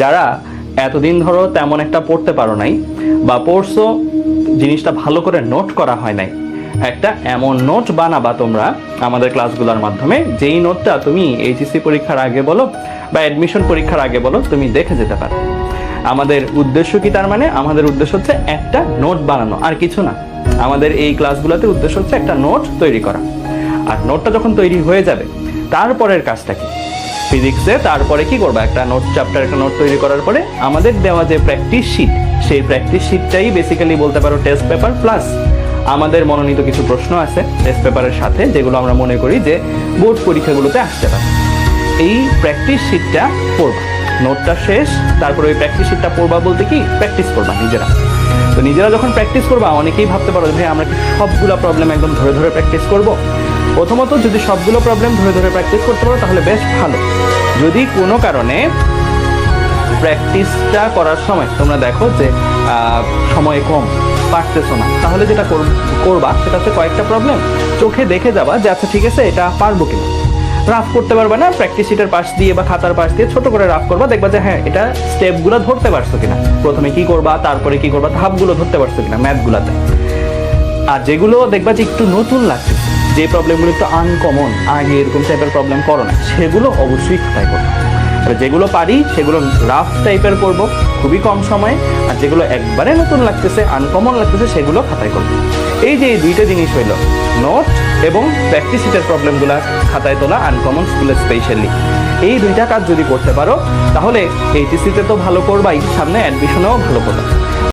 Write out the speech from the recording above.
যারা এতদিন ধরো তেমন একটা পড়তে পারো নাই বা পড়ছো, জিনিসটা ভালো করে নোট করা হয় নাই। একটা এমন নোট বানাবা তোমরা আমাদের ক্লাসগুলোর মাধ্যমে, যেই নোটটা তুমি এইচএসসি পরীক্ষার আগে বলো বা অ্যাডমিশন পরীক্ষার আগে বলো, তুমি দেখে যেতে পারো। আমাদের উদ্দেশ্য কি তার মানে? আমাদের উদ্দেশ্য হচ্ছে একটা নোট বানানো, আর কিছু না। আমাদের এই ক্লাসগুলোতে উদ্দেশ্য হচ্ছে একটা নোট তৈরি করা। আর নোটটা যখন তৈরি হয়ে যাবে, তারপরের কাজটা কি? ফিজিক্সে তারপরে কি করবা? একটা নোট চ্যাপ্টার একটা নোট তৈরি করার পরে আমাদের দেওয়া যে প্র্যাকটিস শিট সেই প্র্যাকটিস শিটটাই বেসিক্যালি বলতে পারো টেস্ট পেপার প্লাস আমাদের মনোনীত কিছু প্রশ্ন আছে টেস্ট পেপারের সাথে যেগুলো আমরা মনে করি যে বোর্ড পরীক্ষাগুলোতে আসতে পারে এই প্র্যাকটিস শিটটা পড়বা। নোটটা শেষ তারপরে ওই প্র্যাকটিস শিটটা পড়বা বলতে কি? প্র্যাকটিস করবা নিজেরা। তো নিজেরা যখন প্র্যাকটিস করবা অনেকেই ভাবতে পারো যে, আমরা কি সবগুলো প্রবলেম একদম ধরে ধরে প্র্যাকটিস করব? প্রথমত যদি সবগুলো প্রবলেম ধরে ধরে প্র্যাকটিস করতে পারো, তাহলে বেশ ভালো। যদি কোনো কারণে প্র্যাকটিসটা করার সময় তোমরা দেখো যে সময় কম, পারতেছো না, তাহলে যেটা কর- করবা সেটা হচ্ছে কয়েকটা প্রবলেম চোখে দেখে যাবা যে আচ্ছা ঠিক আছে, এটা পারব কিনা? রাফ করতে পারবে না প্র্যাকটিস শিটের পাশ দিয়ে বা খাতার পাশ দিয়ে ছোট করে রাফ করবা, দেখবা যে হ্যাঁ এটা স্টেপগুলো ধরতে পারছ কিনা? প্রথমে কি করবা, তারপরে কি করবা, ধাপগুলো ধরতে পারছ কিনা ম্যাথগুলোতে আর যেগুলো দেখবা যে একটু নতুন লাগছে যে প্রবলেমগুলো একটু আনকমন আগে এরকম টাইপের প্রবলেম করো না। সেগুলো অবশ্যই খাতায় করো। তবে যেগুলো পারি, সেগুলো রাফ টাইপের করব, খুবই কম সময়ে, আর যেগুলো একবারে নতুন লাগতেছে আনকমন লাগতেছে, সেগুলো খাতায় করব। এই যে এই দুইটা জিনিস হইল নোট এবং প্র্যাকটিস প্রবলেমগুলো খাতায় তোলা আনকমন স্কুলে স্পেশালি এই দুইটা কাজ যদি করতে পারো, তাহলে এইচএসসিতে তো ভালো করবাই, সামনে অ্যাডমিশনেও ভালো করবে।